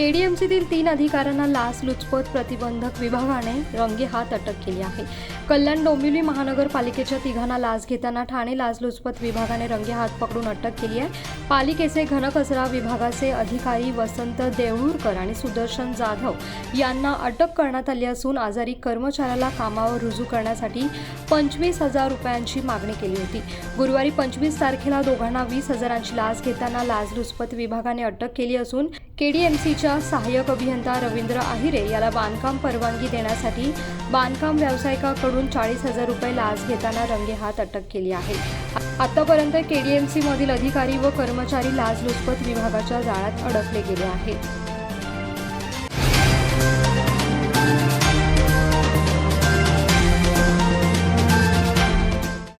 केडीएमसीतील तीन अधिकाऱ्यांना लाचलुचपत प्रतिबंधक विभागाने रंगेहात अटक केली आहे. कल्याण डोंबिवली महानगरपालिकेच्या तिघांना लाच घेताना ठाणे लाचलुचपत विभागाने रंगेहात पकडून अटक केली आहे. पालिकेचे घनकचरा विभागाचे अधिकारी वसंत देऊळकर आणि सुदर्शन जाधव यांना अटक करण्यात आली असून आजारी कर्मचाऱ्याला कामावर रुजू करण्यासाठी पंचवीस हजार रुपयांची मागणी केली होती. गुरुवारी पंचवीस तारखेला दोघांना वीस हजारांची लाच घेताना लाचलुचपत विभागाने अटक केली असून केडीएमसीच्या सहाय्यक अभियंता रवींद्र आहिरे याला बांधकाम परवानगी देण्यासाठी बांधकाम व्यावसायिकाकडून चाळीस हजार रुपये लाच घेताना रंगेहात अटक केली आहे. आतापर्यंत केडीएमसीमधील अधिकारी व कर्मचारी लाचलुचपत विभागाच्या जाळ्यात अडकले गेले आहेत.